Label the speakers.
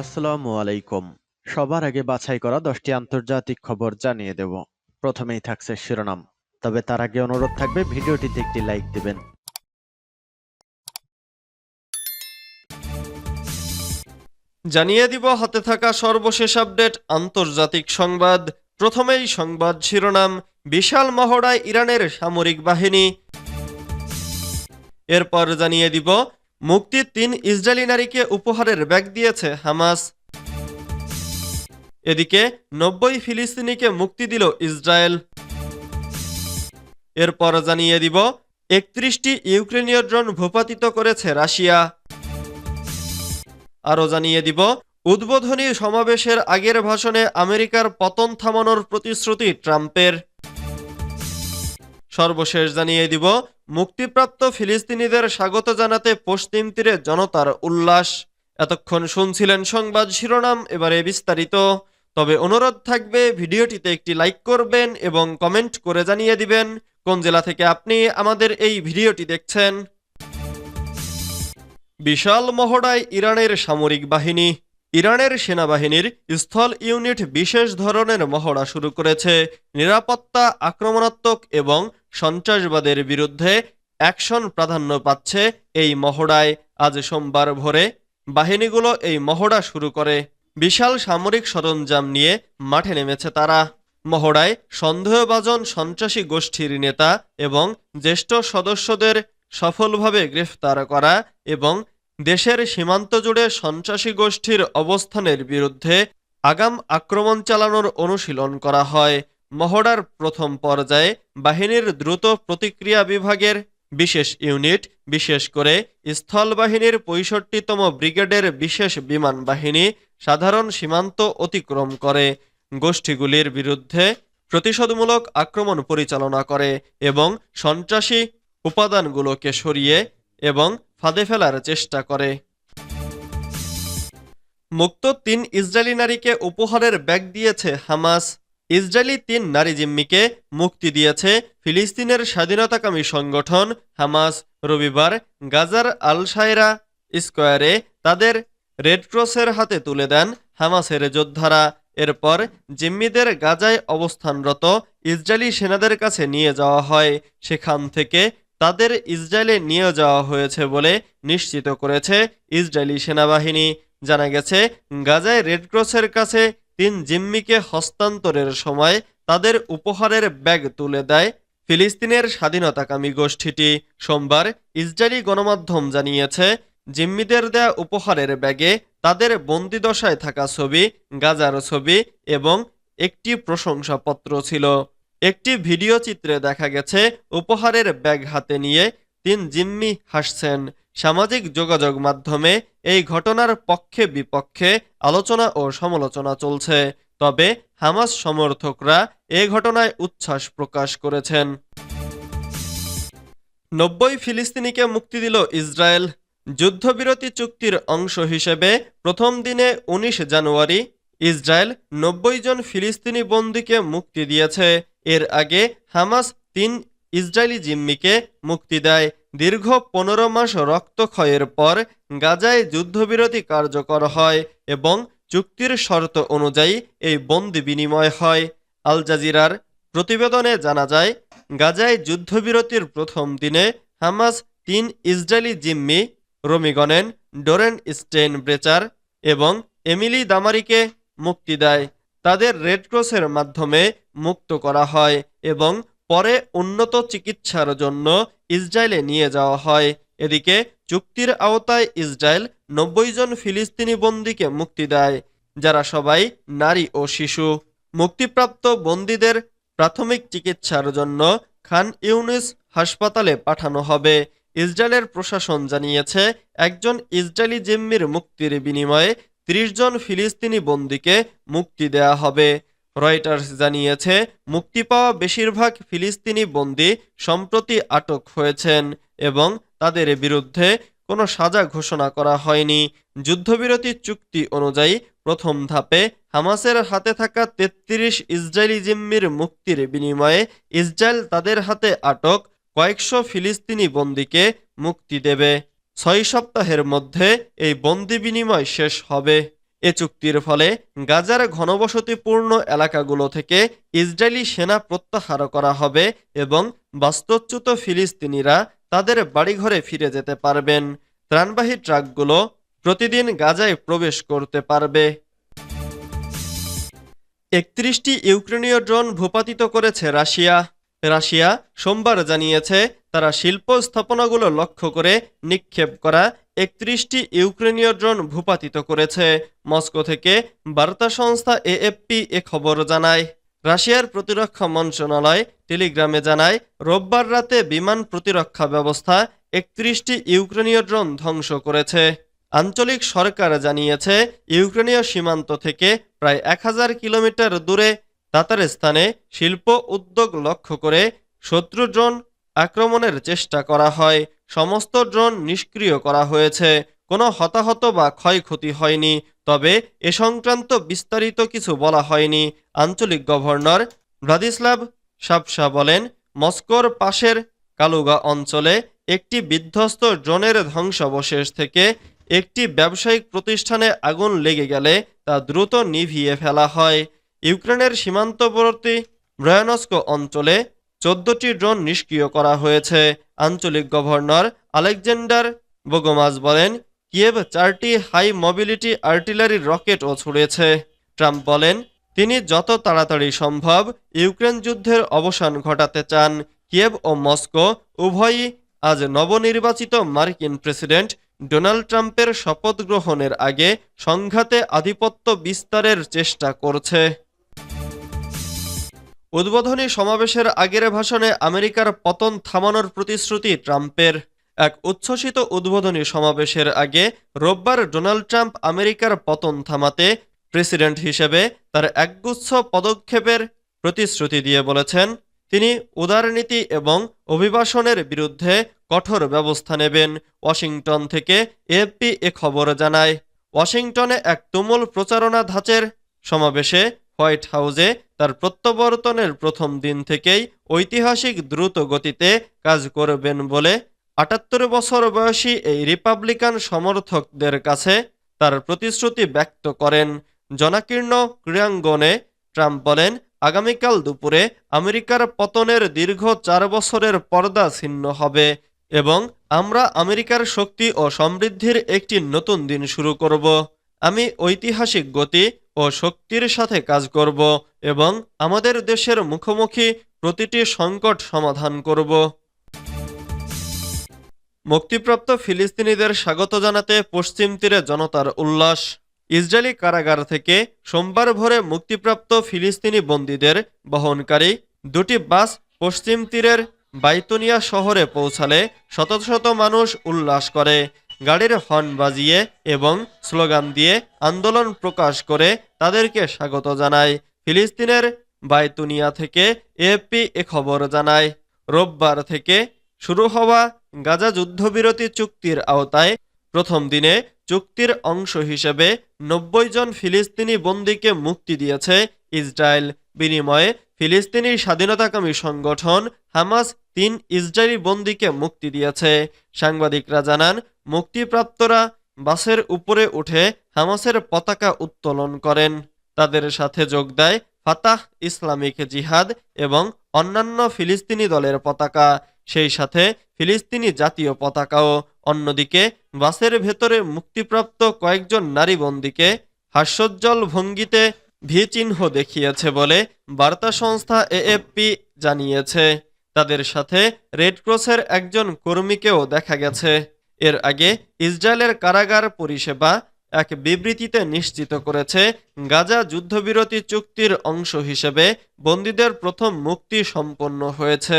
Speaker 1: আসসালামু আলাইকুম। সবার আগে বাছাই করা দশটি আন্তর্জাতিক খবর জানিয়ে দেব। প্রথমেই থাকছে শিরোনাম। তবে তার আগে অনুরোধ থাকবে, ভিডিওটিতে একটি লাইক দিবেন।
Speaker 2: জানিয়ে দিব, হাতে থাকা সর্বশেষ আপডেট, আন্তর্জাতিক সংবাদ। প্রথমেই সংবাদ শিরোনাম, বিশাল মহড়ায় ইরানের সামরিক বাহিনী। এরপর জানিয়ে দিব মুক্তির তিন ইসরায়েলি নারীকে উপহারের ব্যাগ দিয়েছে হামাস। এদিকে নব্বই ফিলিস্তিনিকে মুক্তি দিল ইসরায়েল। এরপর জানিয়ে দিব, একত্রিশটি ইউক্রেনীয় ড্রোন ভূপাতিত করেছে রাশিয়া। আরও জানিয়ে দিব, উদ্বোধনী সমাবেশের আগের ভাষণে আমেরিকার পতন থামানোর প্রতিশ্রুতি ট্রাম্পের। সর্বশেষ জানিয়ে দিব মুক্তিপ্রাপ্ত ফিলিস্তিনিদের স্বাগত জানাতে পশ্চিম তীরে জনতার উল্লাস। এতক্ষণ শুনছিলেন সংবাদ শিরোনাম, এবারে বিস্তারিত। তবে অনুরোধ থাকবে, ভিডিওটিতে একটি লাইক করবেন এবং কমেন্ট করে জানিয়ে দিবেন কোন জেলা থেকে আপনি আমাদের এই ভিডিওটি দেখছেন। বিশাল মহড়ায় ইরানের সামরিক বাহিনী। ইরানের সেনাবাহিনীর স্থল ইউনিট বিশেষ ধরনের মহড়া শুরু করেছে। নিরাপত্তা, আক্রমণাত্মক এবং সন্ত্রাসবাদের বিরুদ্ধে অ্যাকশন প্রাধান্য পাচ্ছে এই মহড়ায়। আজ সোমবার ভোরে বাহিনীগুলো এই মহড়া শুরু করে। বিশাল সামরিক সরঞ্জাম নিয়ে মাঠে নেমেছে তারা। মহড়ায় সন্দেহভাজন সন্ত্রাসী গোষ্ঠীর নেতা এবং জ্যেষ্ঠ সদস্যদের সফলভাবে গ্রেফতার করা এবং দেশের সীমান্ত জুড়ে সন্ত্রাসী গোষ্ঠীর অবস্থানের বিরুদ্ধে আগাম আক্রমণ চালানোর অনুশীলন করা হয়। মহড়ার প্রথম পর্যায়ে বাহিনীর দ্রুত প্রতিক্রিয়া বিভাগের বিশেষ ইউনিট, বিশেষ করে স্থল বাহিনীর পঁয়ষট্টিতম ব্রিগেডের বিশেষ বিমান বাহিনী সাধারণ সীমান্ত অতিক্রম করে। গোষ্ঠীগুলির বিরুদ্ধে প্রতিশোধমূলক আক্রমণ পরিচালনা করে এবং সন্ত্রাসী উপাদানগুলোকে সরিয়ে এবং ফাঁদে ফেলার চেষ্টা করে। মুক্ত তিন ইসরায়েলি নারীকে উপহারের ব্যাগ দিয়েছে হামাস। ইসরায়েলি তিন নারী জিম্মিকে মুক্তি দিয়েছে ফিলিস্তিনের স্বাধীনতাকামী সংগঠন হামাস রবিবার গাজার আল শায়রা স্কোয়ারে তাদের রেডক্রসের হাতে তুলে দেন হামাসের যোদ্ধারা। এরপর জিম্মিদের গাজায় অবস্থানরত ইসরায়েলি সেনাদের কাছে নিয়ে যাওয়া হয়। সেখান থেকে তাদের ইসরায়েলে নিয়ে যাওয়া হয়েছে বলে নিশ্চিত করেছে ইসরায়েলি সেনাবাহিনী। জানা গেছে, গাজায় রেডক্রসের কাছে তিন জিম্মিকে হস্তান্তরের সময় তাদের উপহারের ব্যাগ তুলে দেয় ফিলিস্তিনের স্বাধীনতাকামী গোষ্ঠীটি। সোমবার ইসরায়েলি গণমাধ্যম জানিয়েছে, জিম্মিদের দেয়া উপহারের ব্যাগে তাদের বন্দিদশায় থাকা ছবি, গাজার ছবি এবং একটি প্রশংসাপত্র ছিল। একটি ভিডিও চিত্রে দেখা গেছে, উপহারের ব্যাগ হাতে নিয়ে তিন জিম্মি হাসছেন। সামাজিক যোগাযোগ মাধ্যমে এই ঘটনার পক্ষে বিপক্ষে আলোচনা ও সমালোচনা চলছে। তবে হামাস সমর্থকরা এ ঘটনায় উচ্ছ্বাস প্রকাশ করেছেন। নব্বই ফিলিস্তিনিকে মুক্তি দিল ইসরায়েল। যুদ্ধবিরতি চুক্তির অংশ হিসেবে প্রথম দিনে ১৯ জানুয়ারি ইসরায়েল নব্বই জন ফিলিস্তিনি বন্দীকে মুক্তি দিয়েছে। এর আগে হামাস তিন ইসরায়েলি জিম্মিকে মুক্তি দেয়। দীর্ঘ পনেরো মাস রক্তক্ষয়ের পর গাজায় যুদ্ধবিরতি কার্যকর হয় এবং চুক্তির শর্ত অনুযায়ী এই বন্দি বিনিময় হয়। আল জাজিরার প্রতিবেদনে জানা যায়, গাজায় যুদ্ধবিরতির প্রথম দিনে হামাস তিন ইসরায়েলি জিম্মি রমিগনেন ডোরেন স্টেইন ব্রেচার এবং এমিলি দামারিকে মুক্তি দেয়। তাদের রেডক্রসের মাধ্যমে মুক্ত করা হয় এবং পরে উন্নত চিকিৎসার জন্য ইসরায়েলে নিয়ে যাওয়া হয়। এদিকে চুক্তির আওতায় ইসরায়েল নব্বই জন ফিলিস্তিনি বন্দীকে মুক্তি দেয়, যারা সবাই নারী ও শিশু। মুক্তিপ্রাপ্ত বন্দীদের প্রাথমিক চিকিৎসার জন্য খান ইউনিস হাসপাতালে পাঠানো হবে। ইসরায়েলের প্রশাসন জানিয়েছে, একজন ইসরায়েলি জিম্মির মুক্তির বিনিময়ে ত্রিশ জন ফিলিস্তিনি বন্দীকে মুক্তি দেয়া হবে। রয়টার্স জানিয়েছে, মুক্তি পাওয়া বেশিরভাগ ফিলিস্তিনি বন্দী সম্প্রতি আটক হয়েছেন এবং তাদের বিরুদ্ধে কোনো সাজা ঘোষণা করা হয়নি। যুদ্ধবিরতি চুক্তি অনুযায়ী প্রথম ধাপে হামাসের হাতে থাকা তেত্রিশ ইসরায়েলি জিম্মির মুক্তির বিনিময়ে ইসরায়েল তাদের হাতে আটক কয়েকশো ফিলিস্তিনি বন্দীকে মুক্তি দেবে। ছয় সপ্তাহের মধ্যে এই বন্দি বিনিময় শেষ হবে। এ চুক্তির ফলে গাজার ঘনবসতিপূর্ণ এলাকাগুলো থেকে ইসরায়েলি সেনা প্রত্যাহার করা হবে এবং বাস্তুচ্যুত ফিলিস্তিনিরা তাদের বাড়িঘরে ফিরে যেতে পারবেন। ত্রাণবাহী ট্রাকগুলো প্রতিদিন গাজায় প্রবেশ করতে পারবে। একত্রিশটি ইউক্রেনীয় ড্রোন ভূপাতিত করেছে রাশিয়া। রাশিয়া সোমবার জানিয়েছে, তারা শিল্প স্থাপনাগুলো লক্ষ্য করে নিক্ষেপ করা একত্রিশটি ইউক্রেনীয় ড্রোন ভূপাতিত করেছে। মস্কো থেকে বার্তা সংস্থা এএফপি এ খবর জানায়। রাশিয়ার প্রতিরক্ষা মন্ত্রণালয় টেলিগ্রামে জানায়, রোববার রাতে বিমান প্রতিরক্ষা ব্যবস্থা একত্রিশটি ইউক্রেনীয় ড্রোন ধ্বংস করেছে। আঞ্চলিক সরকার জানিয়েছে, ইউক্রেনীয় সীমান্ত থেকে প্রায় এক হাজার কিলোমিটার দূরে তাতারস্তানে শিল্প উদ্যোগ লক্ষ্য করে শত্রু ড্রোন আক্রমণের চেষ্টা করা হয়। সমস্ত ড্রোন নিষ্ক্রিয় করা হয়েছে। কোনো হতাহত বা ক্ষয়ক্ষতি হয়নি। তবে এ সংক্রান্ত বিস্তারিত কিছু বলা হয়নি। আঞ্চলিক গভর্নর ভ্লাদিস্লাভ সাপসা বলেন, মস্কোর পাশের কালুগা অঞ্চলে একটি বিধ্বস্ত ড্রোনের ধ্বংসাবশেষ থেকে একটি ব্যবসায়িক প্রতিষ্ঠানে আগুন লেগে গেলে তা দ্রুত নিভিয়ে ফেলা হয়। ইউক্রেনের সীমান্তবর্তী ব্রয়ানস্ক অঞ্চলে চোদ্দটি ড্রোন নিষ্ক্রিয় করা হয়েছে। আঞ্চলিক গভর্নর আলেকজান্ডার বোগোমাজ বলেন, কিয়েভ চারটি হাই মোবিলিটি আর্টিলারি রকেটও ছুড়েছে। ট্রাম্প বলেন, তিনি যত তাড়াতাড়ি সম্ভব ইউক্রেন যুদ্ধের অবসান ঘটাতে চান। কিয়েভ ও মস্কো উভয়ই আজ নবনির্বাচিত মার্কিন প্রেসিডেন্ট ডোনাল্ড ট্রাম্পের শপথ গ্রহণের আগে সংঘাতে আধিপত্য বিস্তারের চেষ্টা করছে। উদ্বোধনী সমাবেশের আগের ভাষণে আমেরিকার পতন থামানোর প্রতিশ্রুতি ট্রাম্পের। এক উচ্ছ্বসিত উদ্বোধনী সমাবেশের আগে রোববার ডোনাল্ড ট্রাম্প আমেরিকার পতন থামাতে প্রেসিডেন্ট হিসেবে তার একগুচ্ছ পদক্ষেপের প্রতিশ্রুতি দিয়ে বলেছেন, তিনি উদারনীতি এবং অভিবাসনের বিরুদ্ধে কঠোর ব্যবস্থা নেবেন। ওয়াশিংটন থেকে এএফপি এ খবর জানায়। ওয়াশিংটনে এক তুমুল প্রচারণা ধাঁচের সমাবেশে হোয়াইট হাউসে তার প্রত্যাবর্তনের প্রথম দিন থেকেই ঐতিহাসিক দ্রুত গতিতে কাজ করবেন বলে আটাত্তর বছর বয়সী এই রিপাবলিকান সমর্থকদের কাছে তার প্রতিশ্রুতি ব্যক্ত করেন। জনাকীর্ণ ক্রীড়াঙ্গনে ট্রাম্প বলেন, আগামীকাল দুপুরে আমেরিকার পতনের দীর্ঘ চার বছরের পর্দা ছিন্ন হবে এবং আমরা আমেরিকার শক্তি ও সমৃদ্ধির একটি নতুন দিন শুরু করব। আমি ঐতিহাসিক গতি ও শক্তির সাথে কাজ করব এবং আমাদের দেশের মুখোমুখি প্রতিটি সংকট সমাধান করব। মুক্তিপ্রাপ্ত ফিলিস্তিনিদের স্বাগত জানাতে পশ্চিম তীরে জনতার উল্লাস। ইসরায়েলি কারাগার থেকে সোমবার ভোরে মুক্তিপ্রাপ্ত ফিলিস্তিনি বন্দীদের বহনকারী দুটি বাস পশ্চিম তীরের বাইতুনিয়া শহরে পৌঁছালে শত শত মানুষ উল্লাস করে। গাড়ির হর্ন বাজিয়ে এবং স্লোগান দিয়ে আন্দোলন প্রকাশ করে তাদেরকে স্বাগত জানায়। ফিলিস্তিনের বাইতুনিয়া থেকে এএফপি এ খবর জানায়। রোববার থেকে শুরু হওয়া গাজা যুদ্ধবিরতি চুক্তির আওতায় প্রথম দিনে চুক্তির অংশ হিসেবে নব্বই জন ফিলিস্তিনি বন্দীকে মুক্তি দিয়েছে ইসরায়েল। বিনিময়ে ফিলিস্তিনি স্বাধীনতাকামী সংগঠন হামাস তিন ইসরায়েলি বন্দীকে মুক্তি দিয়েছে। সাংবাদিকরা জানান, মুক্তিপ্রাপ্তরা বাসের উপরে উঠে হামাসের পতাকা উত্তোলন করেন। তাদের সাথে যোগ দেয় ফাতাহ, ইসলামিক জিহাদ এবং অন্যান্য ফিলিস্তিনি দলের পতাকা। সেই সাথে ফিলিস্তিনি জাতীয় পতাকাও। অন্যদিকে, বাসের ভেতরে মুক্তিপ্রাপ্ত কয়েকজন নারী বন্দীকে হাস্যোজ্জ্বল ভঙ্গিতে ভি চিহ্ন দেখিয়েছে বলে বার্তা সংস্থা এএফপি জানিয়েছে। তাদের সাথে রেড ক্রসের একজন কর্মীকেও দেখা গেছে। এর আগে ইসরায়েলের কারাগার পরিষেবা এক বিবৃতিতে নিশ্চিত করেছে, গাজা যুদ্ধবিরতি চুক্তির অংশ হিসেবে বন্দীদের প্রথম মুক্তি সম্পন্ন হয়েছে।